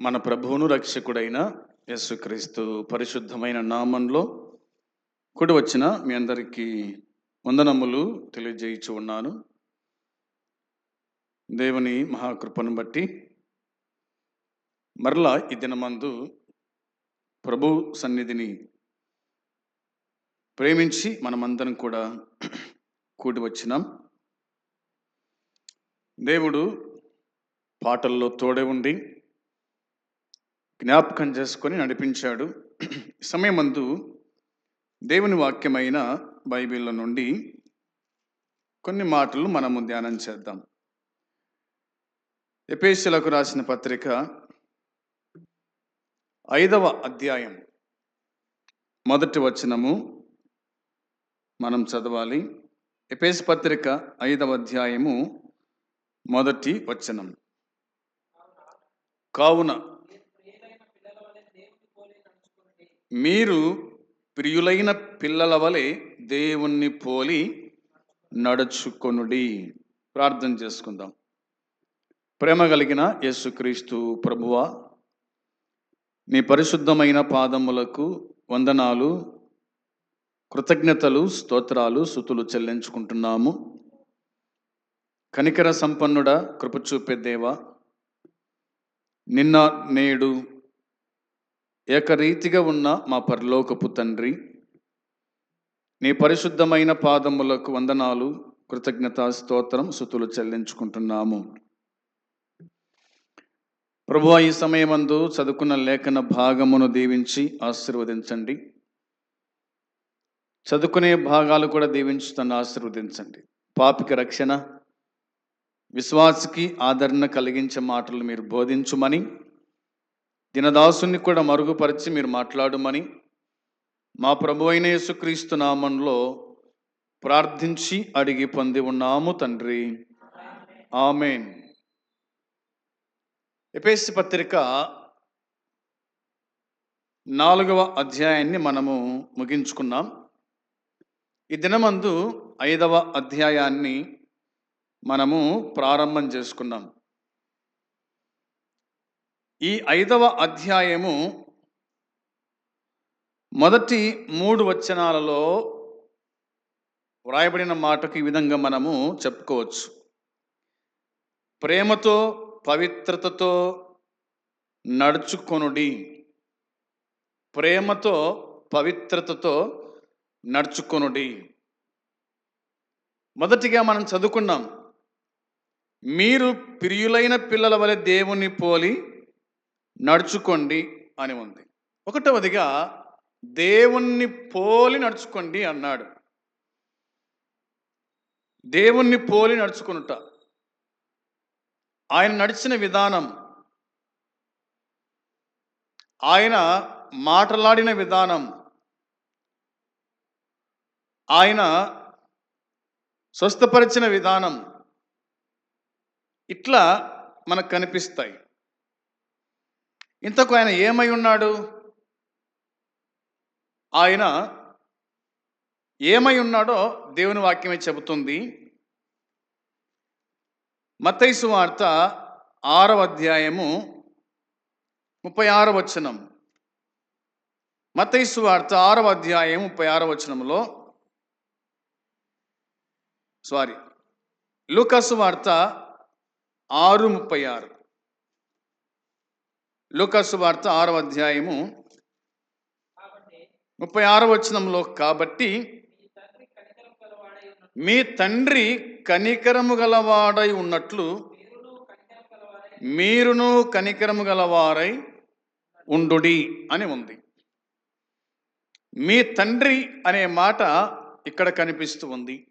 మన ప్రభువును రక్షకుడైన యేసుక్రీస్తు పరిశుద్ధమైన నామంలో కూడి వచ్చిన మీ అందరికీ వందనములు తెలియజేయచ్చు ఉన్నాను. దేవుని మహాకృపను బట్టి మరలా ఈ దినమందు ప్రభు సన్నిధిని ప్రేమించి మనమందరం కూడా కూడి వచ్చినాం. దేవుడు పాటల్లో తోడే ఉండి జ్ఞాపకం చేసుకొని నడిపించాడు. సమయమందు దేవుని వాక్యమైన బైబిల్లో నుండి కొన్ని మాటలు మనము ధ్యానం చేద్దాం. ఎపేసులకు రాసిన పత్రిక ఐదవ అధ్యాయం మొదటి వచనము మనం చదవాలి. ఎపేస్ పత్రిక ఐదవ అధ్యాయము మొదటి వచనం. కావున మీరు ప్రియులైన పిల్లల వలె దేవుణ్ణి పోలి నడుచుకొనుడి. ప్రార్థన చేసుకుందాం. ప్రేమ కలిగిన యేసుక్రీస్తు ప్రభువా నీ పరిశుద్ధమైన పాదములకు వందనాలు కృతజ్ఞతలు స్తోత్రాలు సుతులు చెల్లించుకుంటున్నాము. కనికర సంపన్నుడ కృప చూపే దేవా. నిన్న నేడు ఏకరీతిగా ఉన్న మా పరలోకపు తండ్రి నీ పరిశుద్ధమైన పాదములకు వందనాలు కృతజ్ఞత స్తోత్రం సుతులు చెల్లించుకుంటున్నాము. ప్రభు ఈ సమయమందు చదువుకున్న లేఖన భాగమును దీవించి ఆశీర్వదించండి. చదువుకునే భాగాలు కూడా దీవించి తను ఆశీర్వదించండి. పాపిక రక్షణ విశ్వాసికి ఆదరణ కలిగించే మాటలు మీరు బోధించుమని దినదాసుని కూడా మరుగుపరిచి మీరు మాట్లాడమని మా ప్రభు అయిన యేసుక్రీస్తు నామంలో ప్రార్థించి అడిగి పొంది ఉన్నాము తండ్రి. ఆమెన్. ఎపేసి పత్రిక నాలుగవ అధ్యాయాన్ని మనము ముగించుకున్నాం. ఈ దినమందు ఐదవ అధ్యాయాన్ని మనము ప్రారంభం చేసుకున్నాం. ఈ ఐదవ అధ్యాయము మొదటి మూడు వచనాలలో వ్రాయబడిన మాటకు ఈ విధంగా మనము చెప్పుకోవచ్చు. ప్రేమతో పవిత్రతతో నడుచుకొనుడి. ప్రేమతో పవిత్రతతో నడుచుకొనుడి. మొదటిగా మనం చదువుకున్నాం. మీరు ప్రియులైన పిల్లల వలె దేవుని పోలి నడుచుకోండి అని ఉంది. ఒకటవదిగా దేవుణ్ణి పోలి నడుచుకోండి అన్నాడు. దేవుణ్ణి పోలి నడుచుకునుట. ఆయన నడిచిన విధానం ఆయన మాట్లాడిన విధానం ఆయన స్వస్థపరిచిన విధానం ఇట్లా మనకు కనిపిస్తాయి. ఇంతకు ఆయన ఏమై ఉన్నాడు? ఆయన ఏమై ఉన్నాడో దేవుని వాక్యమే చెబుతుంది. మత్తైసు వార్త ఆరవ అధ్యాయము ముప్పై ఆరవ వచనం. మత్తైసు వార్త ఆరవ అధ్యాయం ముప్పై ఆరవ వచనంలో సారీ లూకసు వార్త ఆరు ముప్పై ఆరు. లూకసు వార్త ఆరవ అధ్యాయము ముప్పై ఆరవ వచనంలో కాబట్టి మీ తండ్రి కనికరము గలవాడై ఉన్నట్లు మీరును కనికరము గలవారై ఉండుడి అని ఉంది. మీ తండ్రి అనే మాట ఇక్కడ కనిపిస్తూ ఉంది.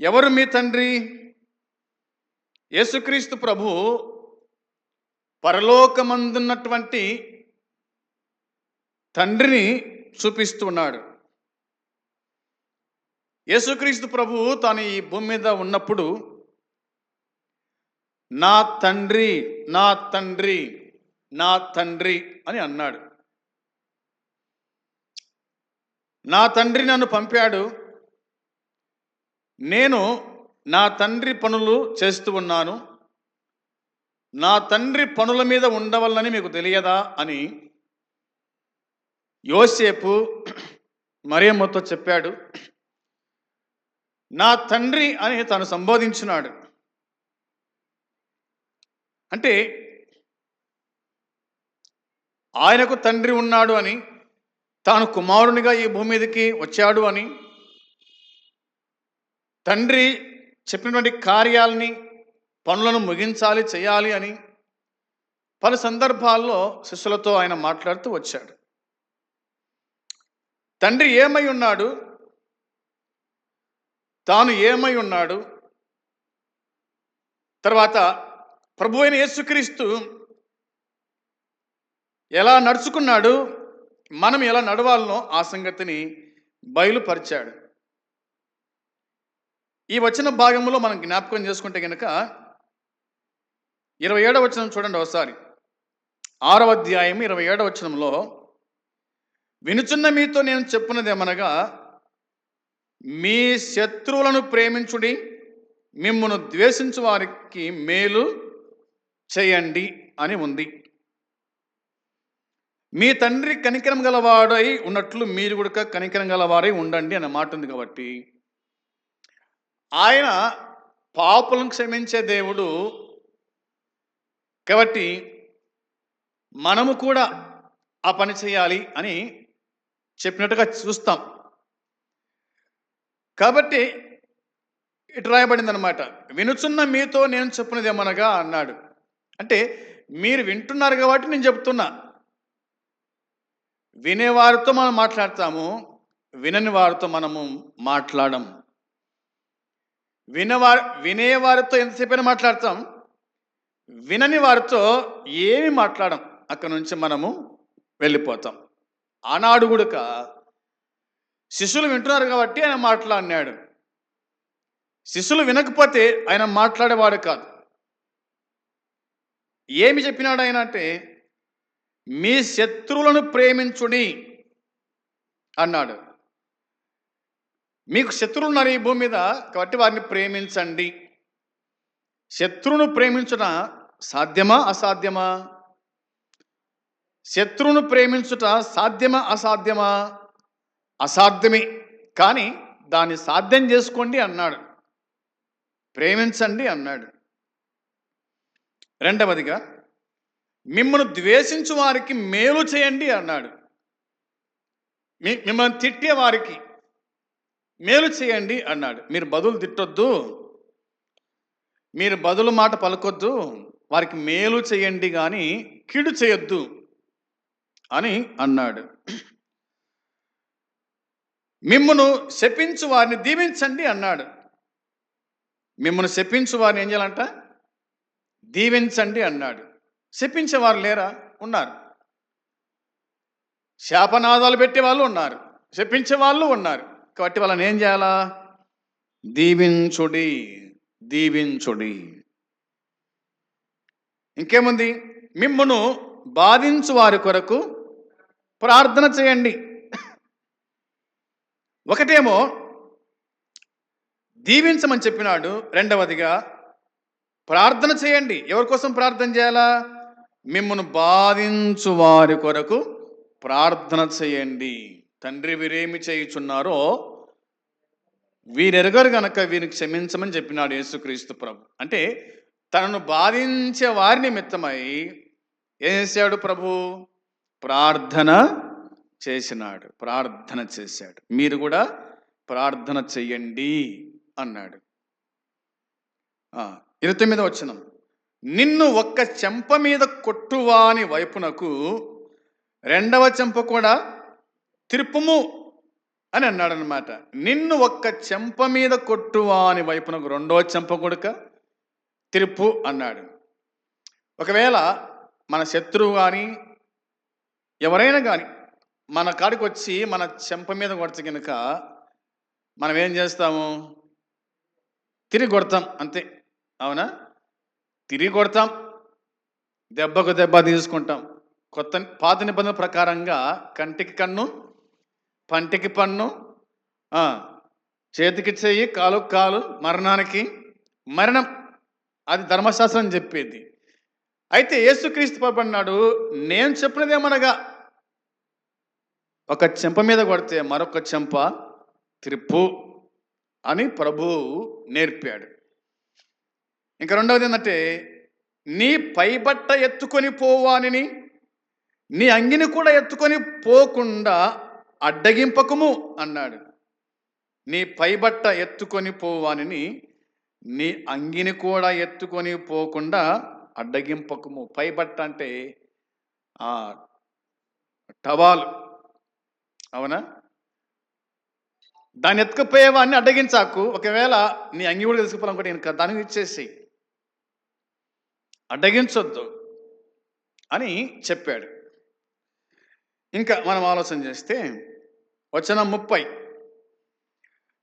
ఎవరు మీ తండ్రి? యేసుక్రీస్తు ప్రభు పరలోకమందున్నటువంటి తండ్రిని చూపిస్తున్నాడు. యేసుక్రీస్తు ప్రభు తాను ఈ భూమి మీద ఉన్నప్పుడు నా తండ్రి నా తండ్రి నా తండ్రి అని అన్నాడు. నా తండ్రి నన్ను పంపాడు. నేను నా తండ్రి పనులు చేస్తూ ఉన్నాను. నా తండ్రి పనుల మీద ఉండవల్లని మీకు తెలియదా అని యోసేపు మరియమ్మతో చెప్పాడు. నా తండ్రి అని తను సంబోధించినాడు. అంటే ఆయనకు తండ్రి ఉన్నాడు అని తాను కుమారునిగా ఈ భూమి మీదకి వచ్చాడు అని తండ్రి చెప్పినటువంటి కార్యాలని పనులను ముగించాలి చేయాలి అని పలు సందర్భాల్లో శిష్యులతో ఆయన మాట్లాడుతూ వచ్చాడు. తండ్రి ఏమై ఉన్నాడు? తాను ఏమై ఉన్నాడు? తర్వాత ప్రభు అయిన యేసుక్రీస్తు ఎలా నడుచుకున్నాడు? మనం ఎలా నడవాలనో ఆ సంగతిని బయలుపరిచాడు. ఈ వచ్చిన భాగంలో మనం జ్ఞాపకం చేసుకుంటే కనుక ఇరవై ఏడవ వచనం చూడండి ఒకసారి. ఆరవ అధ్యాయం ఇరవై ఏడవ వచనంలో వినుచున్న మీతో నేను చెప్పినదేమనగా మీ శత్రువులను ప్రేమించుడి మిమ్మను ద్వేషించు వారికి మేలు చేయండి అని ఉంది. మీ తండ్రి కనికరం గలవాడై ఉన్నట్లు మీరు కూడా కనికరం గలవారై ఉండండి అనే మాట ఉంది కాబట్టి ఆయన పాపులను క్షమించే దేవుడు. కాబట్టి మనము కూడా ఆ పని చేయాలి అని చెప్పినట్టుగా చూస్తాం. కాబట్టి ఇటు రాయబడింది అనమాట వినుచున్న మీతో నేను చెప్పినది ఏమనగా అన్నాడు. అంటే మీరు వింటున్నారు కాబట్టి నేను చెప్తున్నా. వినేవారితో మనం మాట్లాడతాము వినని వారితో మనము మాట్లాడము. వినవారి వినేవారితో ఎంతసేపైనా మాట్లాడతాం. వినని వారితో ఏమి మాట్లాడం. అక్కడ నుంచి మనము వెళ్ళిపోతాం. ఆనాడు కూడా శిష్యులు వింటున్నారు కాబట్టి ఆయన మాట్లాడినాడు. శిష్యులు వినకపోతే ఆయన మాట్లాడేవాడు కాదు. ఏమి చెప్పినాడు ఆయన అంటే మీ శత్రువులను ప్రేమించుడి అన్నాడు. మీకు శత్రువులు ఉన్నారు ఈ భూమి మీద కాబట్టి వారిని ప్రేమించండి. శత్రువును ప్రేమించుట సాధ్యమా అసాధ్యమా? శత్రువును ప్రేమించుట సాధ్యమా అసాధ్యమా? అసాధ్యమే. కానీ దాన్ని సాధ్యం చేసుకోండి అన్నాడు. ప్రేమించండి అన్నాడు. రెండవదిగా మిమ్మల్ని ద్వేషించు వారికి మేలు చేయండి అన్నాడు. మిమ్మల్ని తిట్టే వారికి మేలు చేయండి అన్నాడు. మీరు బదులు తిట్టొద్దు. మీరు బదులు మాట పలకొద్దు. వారికి మేలు చేయండి కానీ కీడు చేయొద్దు అని అన్నాడు. మిమ్మను శపించు వారిని దీవించండి అన్నాడు. మిమ్మను శపించు వారిని ఏం చేయాలంట? దీవించండి అన్నాడు. శపించేవారు లేరా? ఉన్నారు. శాపనాదాలు పెట్టే వాళ్ళు ఉన్నారు. శపించే వాళ్ళు ఉన్నారు. కాబట్టి వాళ్ళని ఏం చేయాలా? దీవించుడి దీవించుడి. ఇంకేముంది? మిమ్మును బాధించు వారి కొరకు ప్రార్థన చేయండి. ఒకటేమో దీవించమని చెప్పినాడు. రెండవదిగా ప్రార్థన చేయండి. ఎవరి కోసం ప్రార్థన చేయాలా? మిమ్మను బాధించు వారి కొరకు ప్రార్థన చేయండి. తండ్రి వీరేమి చేయుచున్నారో వీరెరగరు గనక వీరికి క్షమించమని చెప్పినాడు యేసుక్రీస్తు ప్రభు. అంటే తనను బాధించే వారి నిమిత్తమై ఏం చేశాడు ప్రభు? ప్రార్థన చేసినాడు. ప్రార్థన చేశాడు. మీరు కూడా ప్రార్థన చెయ్యండి అన్నాడు. ఇరవై తొమ్మిదో వచ్చిన నిన్ను ఒక్క చెంప మీద కొట్టువాని వైపునకు రెండవ చెంప కూడా తిరుపుము అని అన్నాడు అనమాట నిన్ను ఒక్క చెంప మీద కొట్టువాని వైపునకు రెండవ చెంప కొడుక తిరుపు అన్నాడు. ఒకవేళ మన శత్రువు కానీ ఎవరైనా కానీ మన కాడికి వచ్చి మన చెంప మీద కొడితే కనుక మనం ఏం చేస్తాము? తిరిగి కొడతాం అంతే. అవునా? తిరిగి కొడతాం. దెబ్బకు దెబ్బ తీసుకుంటాం. కొత్త పాత నిబంధన ప్రకారంగా కంటికి కన్ను పంటికి పన్ను చేతికి చెయ్యి కాలు కాలు మరణానికి మరణం. అది ధర్మశాస్త్రం చెప్పేది. అయితే యేసుక్రీస్తు పడినాడు నేను చెప్పినదేమనగా ఒక చెంప మీద కొడితే మరొక చెంప త్రిప్పు అని ప్రభువు నేర్పాడు. ఇంకా రెండవది ఏంటంటే నీ పైబట్ట ఎత్తుకొని పోవానిని నీ అంగిని కూడా ఎత్తుకొని పోకుండా అడ్డగింపకము అన్నాడు. నీ పైబట్ట ఎత్తుకొని పోవానిని నీ అంగిని కూడా ఎత్తుకొని పోకుండా అడ్డగింపకము. పైబట్ట అంటే ఆ టవాలు. అవునా? దాన్ని ఎత్తుకుపోయేవాడిని అడ్డగించాకు. ఒకవేళ నీ అంగి కూడా తీసుకుపోవాలనుకుంటే ఇంకా దానికి ఇచ్చేసి అడ్డగించొద్దు అని చెప్పాడు. ఇంకా మనం ఆలోచన చేస్తే వచనం ముప్పై.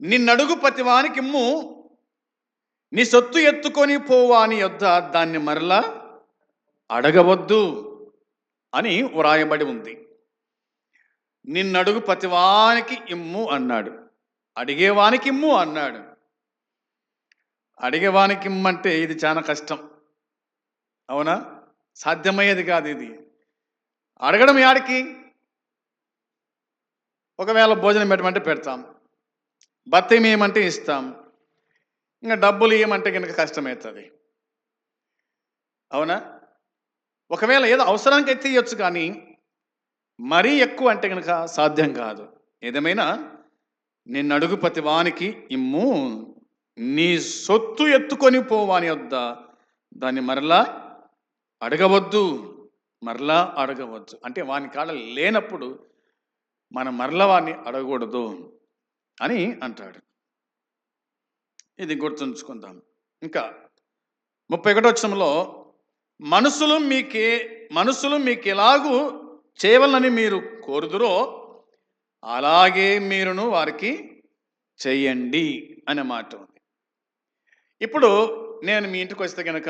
నిన్నడుగు ప్రతివానికి ఇమ్ము నీ సొత్తు ఎత్తుకొని పోవాని యొద్ద దాన్ని మరలా అడగవద్దు అని వ్రాయబడి ఉంది. నిన్నడుగు ప్రతివానికి ఇమ్ము అన్నాడు. అడిగేవానికి ఇమ్ము అన్నాడు. అడిగేవానికి ఇమ్మంటే ఇది చాలా కష్టం. అవునా? సాధ్యమయ్యేది కాదు ఇది. అడగడం యాడికి? ఒకవేళ భోజనం పెట్టమంటే పెడతాం. బత్తం ఏమంటే ఇస్తాం. ఇంకా డబ్బులు ఇవ్వమంటే కనుక కష్టమవుతుంది అవునా? ఒకవేళ ఏదో అవసరానికి అయితే ఇవ్వచ్చు కానీ మరీ ఎక్కువ అంటే కనుక సాధ్యం కాదు. ఏదేమైనా నిన్ను అడుగు ప్రతి వానికి ఇమ్ము నీ సొత్తు ఎత్తుకొని పోవాని వద్ద దాన్ని మరలా అడగవద్దు. మరలా అడగవద్దు. అంటే వాని కాడ లేనప్పుడు మనం మరలా అడగకూడదు అని అంటాడు. ఇది గుర్తుంచుకుందాం. ఇంకా ముప్పై ఒకటో వచ్చంలో మనసులు మీకే మనసులు మీకు ఎలాగూ చేయవలనని మీరు కోరుదురో అలాగే మీరును వారికి చెయ్యండి అనే మాట ఉంది. ఇప్పుడు నేను మీ ఇంటికి వస్తే కనుక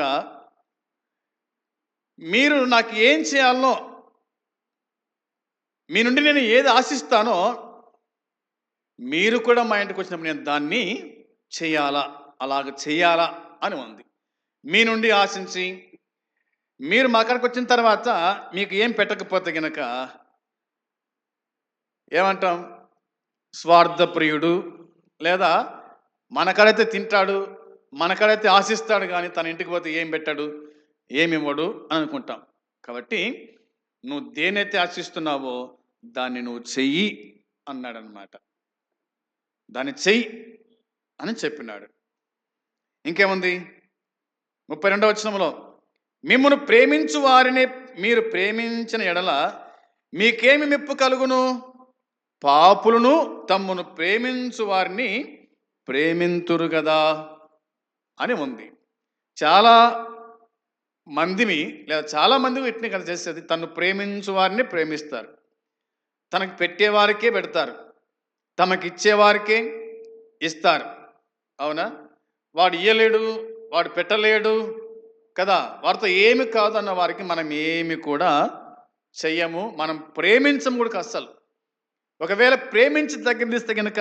మీరు నాకు ఏం చేయాలనో మీ నుండి నేను ఏది ఆశిస్తానో మీరు కూడా మా ఇంటికి వచ్చినప్పుడు నేను దాన్ని చేయాలా అలాగ చేయాలా అని ఉంది. మీ నుండి ఆశించి మీరు మా అక్కడికి వచ్చిన తర్వాత మీకు ఏం పెట్టకపోతే గనక ఏమంటాం? స్వార్థప్రియుడు లేదా మనకాడైతే తింటాడు మనకాడైతే ఆశిస్తాడు కానీ తన ఇంటికి పోతే ఏం పెట్టాడు? ఏమి ఇవ్వడు అని అనుకుంటాం. కాబట్టి నువ్వు దేనైతే ఆశిస్తున్నావో దాన్ని నువ్వు చెయ్యి అన్నాడనమాట. దాన్ని చెయ్యి అని చెప్పినాడు. ఇంకేముంది? ముప్పై రెండవ వచనంలో మిమ్మను ప్రేమించు వారిని మీరు ప్రేమించిన ఎడల మీకేమి మెప్పు కలుగును? పాపులను తమ్మును ప్రేమించు వారిని ప్రేమింతురు కదా అని ఉంది. చాలా మందిని లేదా చాలా మంది వీటిని కదా చేసేది తను ప్రేమించు వారిని ప్రేమిస్తారు. తనకు పెట్టేవారికే పెడతారు. తమకి ఇచ్చేవారికే ఇస్తారు. అవునా? వాడు ఇయ్యలేడు వాడు పెట్టలేడు కదా? వారితో ఏమి కాదన్న వారికి మనం ఏమి కూడా చెయ్యము మనం ప్రేమించము కూడా అస్సలు. ఒకవేళ ప్రేమించి దగ్గర కనుక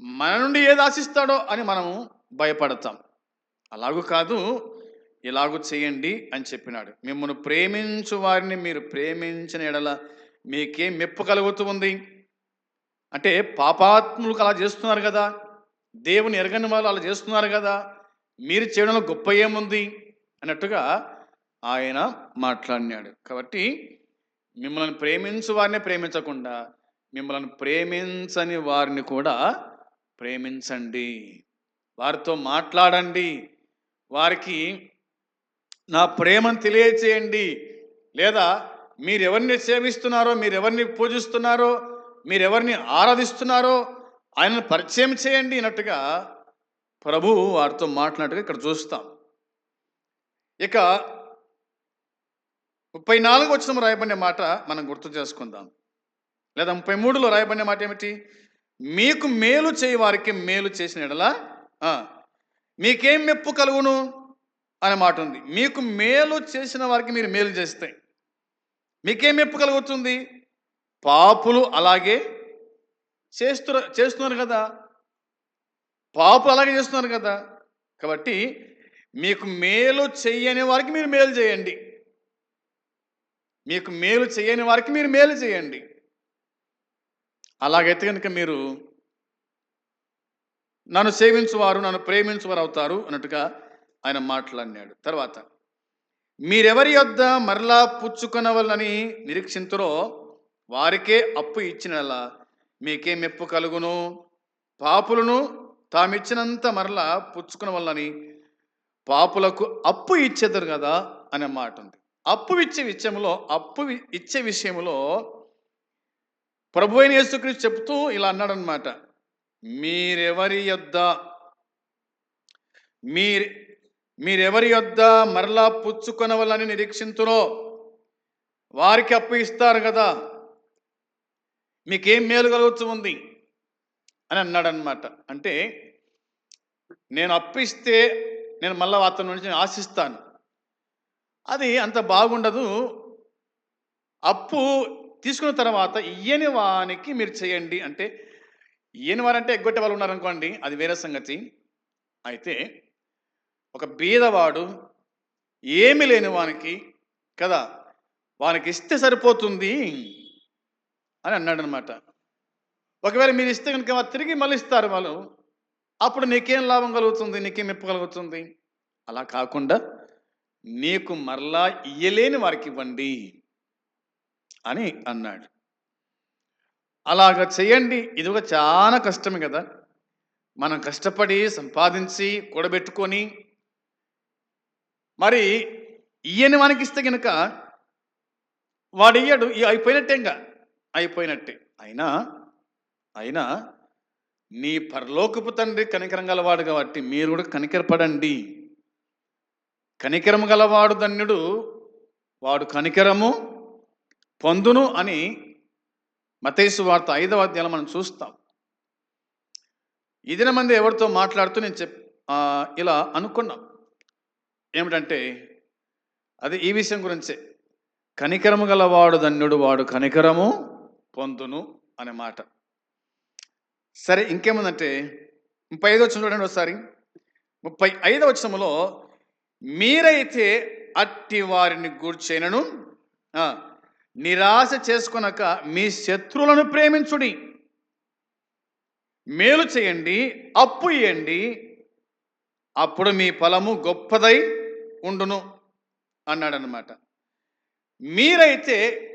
మన నుండి ఏది ఆశిస్తాడో అని మనము భయపడతాం. అలాగూ కాదు ఇలాగూ చేయండి అని చెప్పినాడు. మిమ్మల్ని ప్రేమించు వారిని మీరు ప్రేమించిన ఎడల మీకేం మెప్పు కలుగుతుంది అంటే పాపాత్ములకు అలా చేస్తున్నారు కదా. దేవుని ఎరగని వాళ్ళు అలా చేస్తున్నారు కదా. మీరు చేయడంలో గొప్ప ఏముంది? అన్నట్టుగా ఆయన మాట్లాడినాడు. కాబట్టి మిమ్మల్ని ప్రేమించు వారిని ప్రేమించకుండా మిమ్మల్ని ప్రేమించని వారిని కూడా ప్రేమించండి. వారితో మాట్లాడండి. వారికి నా ప్రేమను తెలియచేయండి. లేదా మీరు ఎవరిని సేవిస్తున్నారో మీరు ఎవరిని పూజిస్తున్నారో మీరు ఎవరిని ఆరాధిస్తున్నారో ఆయనను పరిచయం చేయండి అన్నట్టుగా ప్రభు వారితో మాట్లాడినట్టుగా ఇక్కడ చూస్తాం. ఇక ముప్పై నాలుగు వచ్చిన రాయబడిన మాట మనం గుర్తు చేసుకుందాం. లేదా ముప్పై మూడులో రాయబడిన మాట ఏమిటి? మీకు మేలు చేయి వారికి మేలు చేసిన ఎడల మీకేం మెప్పు కలుగును అనే మాట ఉంది. మీకు మేలు చేసిన వారికి మీరు మేలు చేస్తే మీకేం మెప్పు కలుగుతుంది? పాపులు అలాగే చేస్తు చేస్తున్నారు కదా. పాపు అలాగే చేస్తున్నారు కదా. కాబట్టి మీకు మేలు చెయ్యని వారికి మీరు మేలు చేయండి. మీకు మేలు చేయని వారికి మీరు మేలు చేయండి. అలాగైతే కనుక మీరు నన్ను సేవించువారు నన్ను ప్రేమించువారు అవుతారు అన్నట్టుగా ఆయన మాట్లాడినాడు. తర్వాత మీరెవరి యొద్ద మరలా పుచ్చుకొనవలని నిరీక్షింతురో వారికే అప్పు ఇచ్చినలా మీకే మెప్పు కలుగును. పాపులను తామిచ్చినంత మరలా పుచ్చుకునవల్లని పాపులకు అప్పు ఇచ్చేద్దరు కదా అనే మాట ఉంది అప్పు ఇచ్చే విషయంలో అప్పు ఇచ్చే విషయంలో ప్రభు అయిన యేసుక్రీస్తు చెప్తూ ఇలా అన్నాడనమాట మీరెవరి యొద్ద? మీరు మీరెవరి యొద్ద మరలా పుచ్చుకొనవలని నిరీక్షింతురో వారికి అప్పు ఇస్తారు కదా. మీకేం మేలు కలుగుతూ ఉంది? అని అన్నాడనమాట అంటే నేను అప్పిస్తే నేను మళ్ళా అతని నుంచి నేను ఆశిస్తాను. అది అంత బాగుండదు. అప్పు తీసుకున్న తర్వాత ఇయ్యని వానికి మీరు చేయండి. అంటే ఇయ్యని వారంటే ఎగ్గొట్టే వాళ్ళు ఉన్నారనుకోండి అది వేరే సంగతి. అయితే ఒక బీదవాడు ఏమి లేని వానికి కదా వానికి ఇస్తే సరిపోతుంది అని అన్నాడు అనమాట ఒకవేళ మీరు ఇస్తే కనుక తిరిగి మళ్ళీ ఇస్తారు వాళ్ళు అప్పుడు నీకేం లాభం కలుగుతుంది నీకేం మెప్పు కలుగుతుంది? అలా కాకుండా నీకు మరలా ఇయ్యలేని వారికి ఇవ్వండి అని అన్నాడు. అలాగ చేయండి ఇది ఒక చాలా కష్టమే కదా. మనం కష్టపడి సంపాదించి కూడబెట్టుకొని మరి ఈయన వానికి ఇస్తే కనుక వాడు ఇయ్యాడు అయిపోయినట్టే ఇంకా అయిపోయినట్టే. అయినా అయినా నీ పరలోకపు తండ్రి కనికరం గలవాడు కాబట్టి మీరు కూడా కనికరపడండి. కనికరము గలవాడు ధన్యుడు వాడు కనికరము పొందును అని మతేసు వార్త ఐదవ అధ్యాయం మనం చూస్తాం. ఇదిన మంది ఎవరితో మాట్లాడుతూ నేను చెప్ ఇలా అనుకున్నాం. ఏమిటంటే అది ఈ విషయం గురించే. కనికరము గలవాడు ధన్యుడు వాడు కనికరము పొందును అనే మాట. సరే ఇంకేముందంటే ముప్పై ఐదు వచ్చిన చూడండి ఒకసారి. ముప్పై ఐదవ వచనములో మీరైతే అట్టి వారిని గూర్చైనను నిరాశ చేసుకునక మీ శత్రువులను ప్రేమించుడి. మేలు చేయండి అప్పు ఇయ్యండి అప్పుడు మీ ఫలము గొప్పదై ఉండును అన్నాడనమాట మీరైతే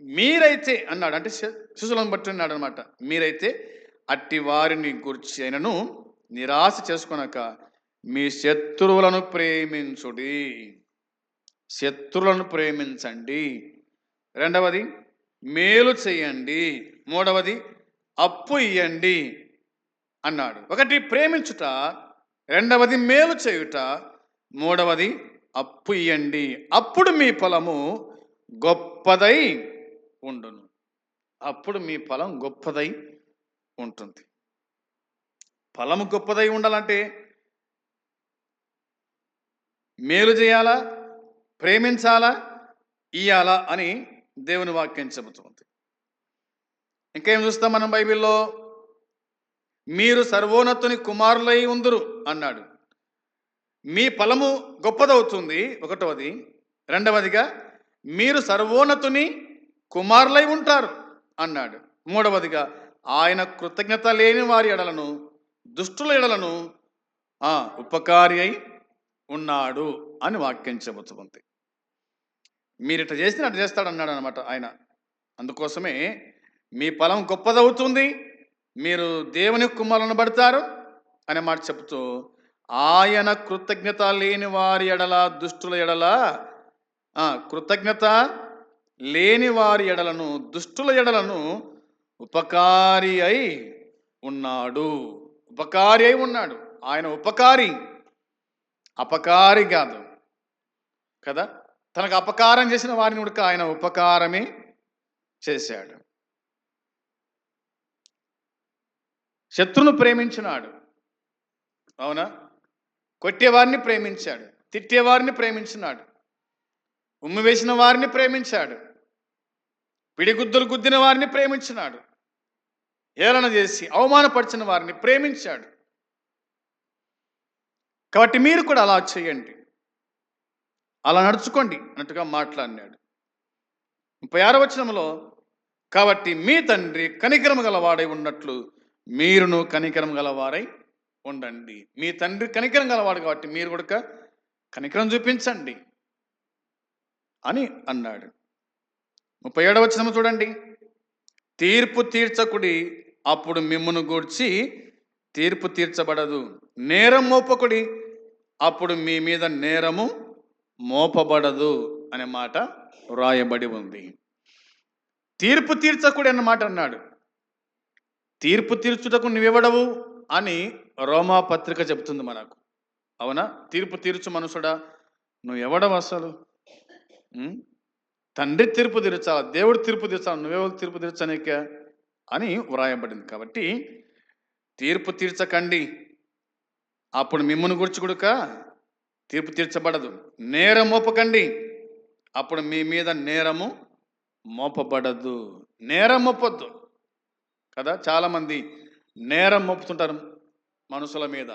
మీరైతే అన్నాడు. అంటే శిశులను శిశువులను బట్టి అన్నాడు అనమాట మీరైతే అట్టి వారిని గురించి అయినను నిరాశ చేసుకొనక మీ శత్రువులను ప్రేమించుడి. శత్రువులను ప్రేమించండి. రెండవది మేలు చేయండి. మూడవది అప్పు ఇయ్యండి అన్నాడు. ఒకటి ప్రేమించుట రెండవది మేలు చేయుట మూడవది అప్పు ఇయ్యండి. అప్పుడు మీ పొలము గొప్పదై ఉండును. అప్పుడు మీ పొలం గొప్పదై ఉంటుంది. ఫలము గొప్పదై ఉండాలంటే మేలు చేయాలా? ప్రేమించాలా? ఇయ్యాలా అని దేవుని వాక్యం చెబుతుంది. ఇంకేం చూస్తాం మనం బైబిల్లో? మీరు సర్వోన్నతుని కుమారులై ఉందురు అన్నాడు. మీ ఫలము గొప్పదవుతుంది. ఒకటవది. రెండవదిగా మీరు సర్వోన్నతుని కుమారులై ఉంటారు అన్నాడు. మూడవదిగా ఆయన కృతజ్ఞత లేని వారి ఎడలను దుష్టుల ఎడలను ఉపకారి అయి ఉన్నాడు అని వాక్యం చెబుతుంది. మీరు ఇట్లా చేస్తే అట్లా చేస్తాడు అన్నాడు అనమాట ఆయన. అందుకోసమే మీ ఫలం గొప్పదవుతుంది మీరు దేవుని కుమారులను పడతారు అనే మాట చెబుతూ ఆయన కృతజ్ఞత లేని వారి ఎడల దుష్టుల ఎడల కృతజ్ఞత లేని వారి ఎడలను దుష్టుల ఎడలను ఉపకారి అయి ఉన్నాడు. ఉపకారి అయి ఉన్నాడు. ఆయన ఉపకారి. అపకారి కాదు. కదా? తనకు అపకారం చేసిన వారిని ఉడక ఆయన ఉపకారమే చేశాడు. శత్రును ప్రేమించినాడు. అవునా? కొట్టేవారిని ప్రేమించాడు తిట్టేవారిని ప్రేమించినాడు ఉమ్మి వేసిన వారిని ప్రేమించాడు పిడిగుద్దులు గుద్దిన వారిని ప్రేమించినాడు ఏలన చేసి అవమానపరిచిన వారిని ప్రేమించాడు. కాబట్టి మీరు కూడా అలా చేయండి. అలా నడుచుకోండి అన్నట్టుగా మాట్లాడినాడు. ముప్పై ఆరో వచనంలో కాబట్టి మీ తండ్రి కనికరం గలవాడై ఉన్నట్లు మీరును కనికరం గలవారై ఉండండి. మీ తండ్రి కనికరం గలవాడు కాబట్టి మీరు కూడా కనికరం చూపించండి అని అన్నాడు. ముప్పై ఏడవ వచ్చినము చూడండి. తీర్పు తీర్చకుడి అప్పుడు మిమ్మును గూర్చి తీర్పు తీర్చబడదు. నేరం మోపకుడి అప్పుడు మీ మీద నేరము మోపబడదు అనే మాట వ్రాయబడి ఉంది. తీర్పు తీర్చకుడి అన్నమాట అన్నాడు. తీర్పు తీర్చుటకు నువ్వెవడవు అని రోమా పత్రిక చెబుతుంది మనకు. అవునా? తీర్పు తీర్చు మనుషుడా. నువ్వు ఎవడవు అసలు తండ్రి తీర్పు తీర్చాలా? దేవుడు తీర్పు తీర్చాలి? నువ్వెవరు తీర్పు తీర్చనీక అని వ్రాయబడింది. కాబట్టి తీర్పు తీర్చకండి. అప్పుడు మిమ్మల్ని గురించి కొడుక తీర్పు తీర్చబడదు. నేరం మోపకండి. అప్పుడు మీ మీద నేరము మోపబడదు. నేరం మోపొద్దు. కదా? చాలామంది నేరం మోపుతుంటారు. మనుషుల మీద.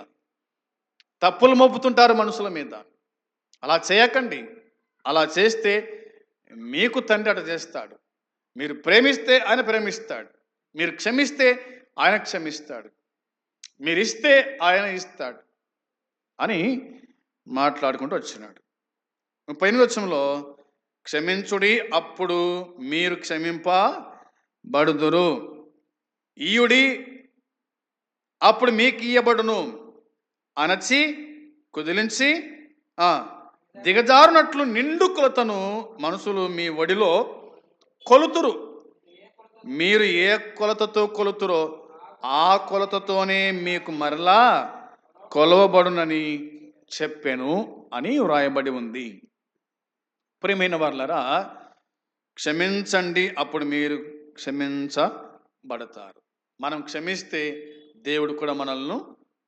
తప్పులు మోపుతుంటారు మనుషుల మీద. అలా చేయకండి. అలా చేస్తే మీకు తండ్రి అట చేస్తాడు. మీరు ప్రేమిస్తే ఆయన ప్రేమిస్తాడు. మీరు క్షమిస్తే ఆయన క్షమిస్తాడు. మీరు ఇస్తే ఆయన ఇస్తాడు అని మాట్లాడుకుంటూ వచ్చినాడు. ముప్పై ఎనిమిది వచ్చంలో క్షమించుడి అప్పుడు మీరు క్షమింపబడుదురు. ఈయుడి అప్పుడు మీకు ఇయ్యబడును అనచి కుదిలించి దిగజారునట్లు నిండు కొలతను మనుషులు మీ ఒడిలో కొలుతురు. మీరు ఏ కొలతతో కొలుతురో ఆ కొలతతోనే మీకు మరలా కొలవబడునని చెప్పాను అని వ్రాయబడి ఉంది. ప్రియమైన వాళ్ళరా క్షమించండి అప్పుడు మీరు క్షమించబడతారు. మనం క్షమిస్తే దేవుడు కూడా మనల్ని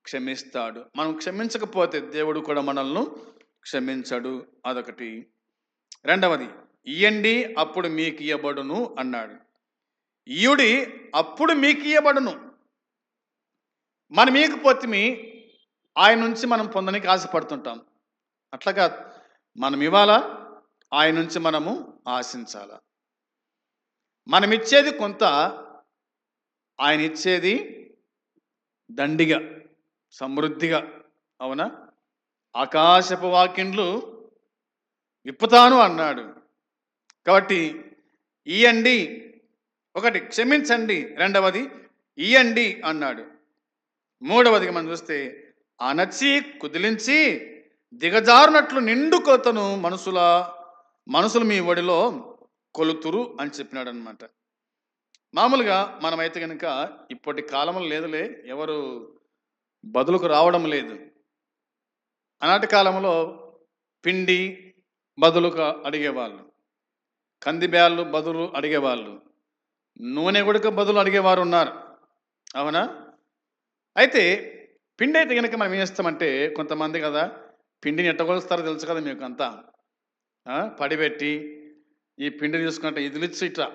క్షమిస్తాడు. మనం క్షమించకపోతే దేవుడు కూడా మనల్ని క్షమించడు. అదొకటి. రెండవది ఇయ్యండి అప్పుడు మీకు ఇయ్యబడును అన్నాడు. ఇయుడి అప్పుడు మీకు ఇయ్యబడును. మనం ఇయ్యకపోతే ఆయన నుంచి మనం పొందడానికి ఆశపడుతుంటాం. అట్లాగా మనం ఇవ్వాలా? ఆయన నుంచి మనము ఆశించాలా? మనం ఇచ్చేది కొంత ఆయన ఇచ్చేది దండిగా సమృద్ధిగా అవునా? ఆకాశపు వాక్యండ్లు విప్పుతాను అన్నాడు. కాబట్టి ఇయండి ఒకటి క్షమించండి రెండవది ఇయండి అన్నాడు. మూడవదిగా మనం చూస్తే అనచి కుదిలించి దిగజారునట్లు నిండు కొలతను మనసుల మనసులు మీ ఒడిలో కొలుతురు అని చెప్పినాడు అనమాట మామూలుగా మనమైతే కనుక ఇప్పటి కాలంలో లేదులే ఎవరు బదులుకు రావడం లేదు. ఆనాటి కాలంలో పిండి బదులుకు అడిగేవాళ్ళు కందిబ్యాళ్ళు బదులు అడిగేవాళ్ళు నూనె కూడా బదులు అడిగేవారు ఉన్నారు. అవునా? అయితే పిండి అయితే కనుక మనం ఏం చేస్తామంటే కొంతమంది కదా పిండిని ఎట్టగొలుస్తారో తెలుసు కదా మీకు అంతా పడిపెట్టి ఈ పిండి తీసుకుంటే ఇదిలిచ్చి ఇట్లా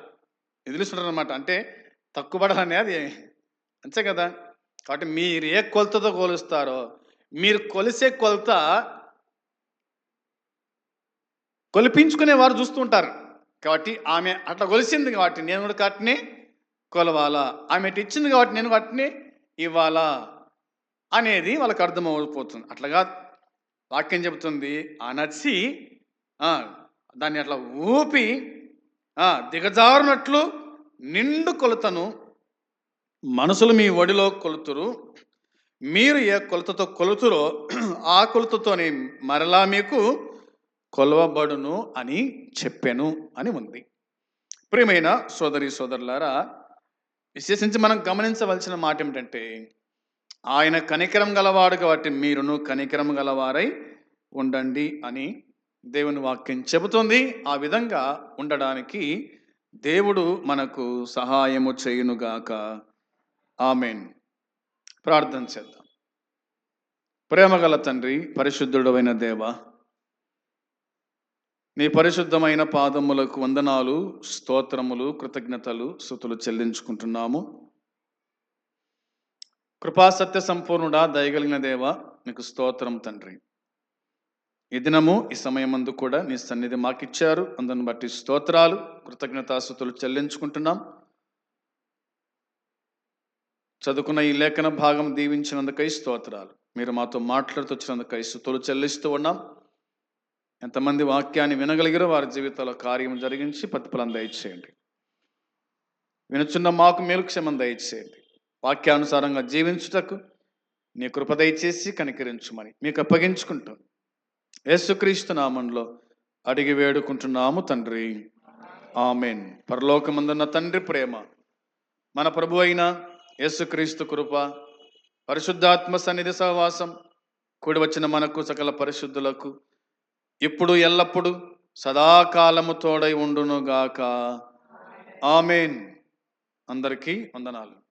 ఇదిలిస్తుంటారు అనమాట అంటే తక్కువడాలని అది అంతే కదా. కాబట్టి మీరు ఏ కొలతతో కొలుస్తారో మీరు కొలిసే కొలత కొలిపించుకునే వారు చూస్తుంటారు కాబట్టి ఆమె అట్లా కొలిసింది కాబట్టి నేను కూడా వాటిని కొలవాలా? ఆమె ఇచ్చింది కాబట్టి నేను వాటిని ఇవ్వాలా? అనేది వాళ్ళకి అర్థమైపోతుంది అట్లాగా వాక్యం చెబుతుంది ఆ నచ్చి దాన్ని అట్లా ఊపి దిగజారునట్లు నిండు కొలతను మనసులు మీ ఒడిలో కొలుతురు. మీరు ఏ కొలతతో కొలుతురో ఆ కొలతతోనే మరలా మీకు కొలవబడును అని చెప్పాను అని ఉంది. ప్రియమైన సోదరి సోదరులారా విశేషించి మనం గమనించవలసిన మాట ఏమిటంటే ఆయన కనికరం గలవాడు కాబట్టి మీరును కనికరం గలవారై ఉండండి అని దేవుని వాక్యం చెబుతుంది. ఆ విధంగా ఉండడానికి దేవుడు మనకు సహాయము చేయునుగాక. ఆమెన్. ప్రార్థన చేద్దాం. ప్రేమగల తండ్రి పరిశుద్ధుడమైన దేవ నీ పరిశుద్ధమైన పాదములకు వందనాలు స్తోత్రములు కృతజ్ఞతలు స్థుతులు చెల్లించుకుంటున్నాము. కృపా సత్య సంపూర్ణుడా దయగలిగిన దేవ నీకు స్తోత్రం తండ్రి. ఈ దినము ఈ సమయమందు కూడా నీ సన్నిధి మాకిచ్చారు. అందుని బట్టి స్తోత్రాలు కృతజ్ఞతాస్తుతులు చెల్లించుకుంటున్నాం. చదువుకున్న ఈ లేఖన భాగం దీవించినందుకై స్తోత్రాలు. మీరు మాతో మాట్లాడుతూ వచ్చినందుకై స్థుతులు చెల్లిస్తూ ఉన్నాం. ఎంతమంది వాక్యాన్ని వినగలిగిరో వారి జీవితంలో కార్యం జరిగించి ప్రతిఫలం దయచేయండి. వినుచున్న మాకు మేలు క్షమం దయచేయండి. వాక్యానుసారంగా జీవించుటకు నీ కృప దయచేసి కనికరించుమని మీకు అప్పగించుకుంటాను యేసుక్రీస్తు నామంలో అడిగి వేడుకుంటున్నాము తండ్రి. ఆమెన్. పరలోకమందున్న తండ్రి ప్రేమ మన ప్రభు అయిన యేసుక్రీస్తు కృప పరిశుద్ధాత్మ సన్నిధి సహవాసం కూడి వచ్చిన మనకు సకల పరిశుద్ధులకు ఇప్పుడు ఎల్లప్పుడు సదాకాలము తోడై ఉండునుగాక. ఆమెన్. అందరికీ వందనాలు.